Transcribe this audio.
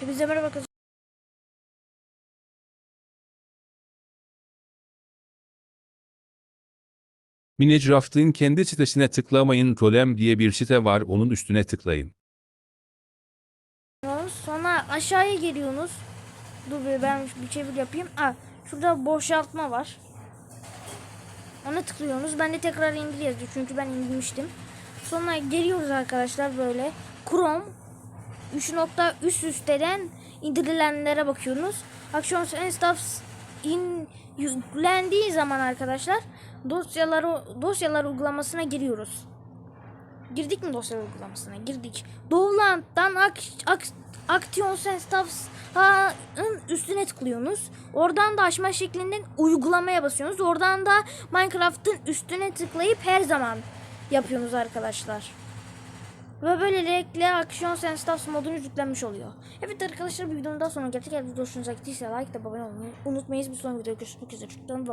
Hepinize merhaba arkadaşlar. Minecraft'ın kendi sitesine tıklamayın Golem diye bir site var onun üstüne tıklayın. Sonra aşağıya geliyorsunuz. Dur bir ben bir çevir yapayım. Aa, şurada boşaltma var. Ona tıklıyorsunuz. Ben de tekrar indir yazıyor. Çünkü ben indirmiştim. Sonra geliyoruz arkadaşlar böyle. Chrome 3 nokta üst üsteden indirilenlere bakıyorsunuz. Actions and Stuffs in yüklendiği zaman arkadaşlar dosyaları dosyalar uygulamasına giriyoruz. Girdik mi dosya uygulamasına? Girdik. Doğuland'dan ak, ak, Actions and Stuffs'ın üstüne tıklıyorsunuz. Oradan da açma şeklinden uygulamaya basıyorsunuz. Oradan da Minecraft'ın üstüne tıklayıp her zaman yapıyorsunuz arkadaşlar. Ve böylelikle Actions and Stuffs modunuz yüklenmiş oluyor. Evet arkadaşlar bir videonun daha sonra geldik. Eğer video hoşunuza gittiyse like da abone olmayı unutmayız. Bir sonraki videoda görüşmek üzere. Çocuklarım